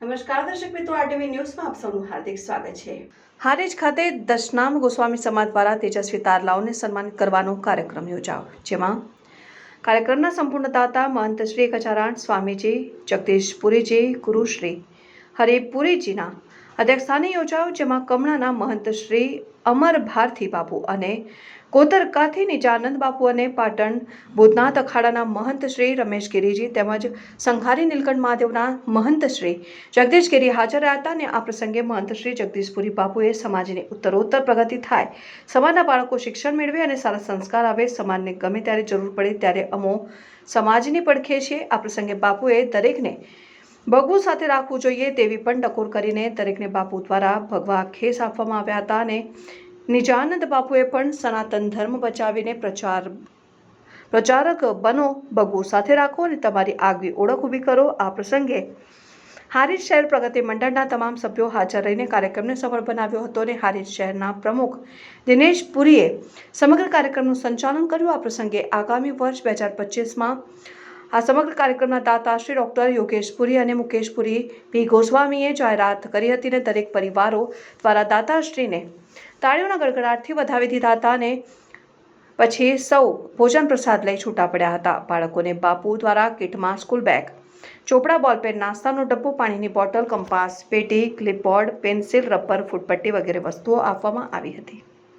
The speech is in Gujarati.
નમસ્કાર દર્શક મિત્રો આરટીવી ન્યૂઝમાં આપ સૌનું હાર્દિક સ્વાગત છે. હારીજ ખાતે દશનામ ગોસ્વામી સમાજ દ્વારા તેજસ્વી તારલાઓને સન્માનિત કરવાનો કાર્યક્રમ યોજાયો, જેમાં કાર્યક્રમના સંપૂર્ણ દાતા મહંત શ્રી કચારાણ, સ્વામીજી જગદીશ પુરીજી ગુરુશ્રી હરિપુરીજીના અધ્યક્ષસ્થાને યોજાયો, જેમાં કમળાના મહંત શ્રી અમર ભારતી બાપુ અને કોતરકાથી નિજાનંદ બાપુ અને પાટણ ભૂતનાથ અખાડાના મહંત શ્રી રમેશ ગિરીજી તેમજ સંઘારી નીલકંઠ મહાદેવના મહંત શ્રી જગદીશ ગિરી હાજર રહ્યા હતા અને આ પ્રસંગે મહંત શ્રી જગદીશપુરી બાપુએ સમાજની ઉત્તરોત્તર પ્રગતિ થાય, સમાજના બાળકો શિક્ષણ મેળવે અને સારા સંસ્કાર આવે, સમાજને ગમે ત્યારે જરૂર પડે ત્યારે અમો સમાજની પડખે છે. આ પ્રસંગે બાપુએ દરેકને ભગવું સાથે રાખવું જોઈએ તેવી પણ ટકોર કરીને દરેકને બાપુ દ્વારા ભગવા ખેસ આપવામાં આવ્યા હતા અને નિજાનંદ બાપુએ પણ સનાતન ધર્મ બચાવીને પ્રચાર પ્રચારક બનો ભગવું સાથે રાખો અને તમારી આગવી ઓળખ ઊભી કરો. આ પ્રસંગે હારીજ શહેર પ્રગતિ મંડળના તમામ સભ્યો હાજર રહીને કાર્યક્રમને સફળ બનાવ્યો હતો અને હારીજ શહેરના પ્રમુખ દિનેશ પુરીએ સમગ્ર કાર્યક્રમનું સંચાલન કર્યું. આ પ્રસંગે આગામી વર્ષ બે હજાર પચીસમાં આ સમગ્ર કાર્યક્રમના દાતા શ્રી ડોક્ટર યોગેશ પુરી અને મુકેશ પુરી પી ગોસ્વામીએ જાહેરાત કરી હતી અને દરેક પરિવારો દ્વારા દાતાશ્રીને તાળીઓના ગડગડાટથી વધાવી દીધા હતા અને પછી સૌ ભોજન પ્રસાદ લઈ છૂટા પડ્યા હતા. બાળકોને બાપુ દ્વારા કિટમાં સ્કૂલ બેગ, ચોપડા, બોલપેન, નાસ્તાનો ડબ્બો, પાણીની બોટલ, કંપાસ, પેટી, ક્લિપબોર્ડ, પેન્સિલ, રબર, ફૂટપટ્ટી વગેરે વસ્તુઓ આપવામાં આવી હતી.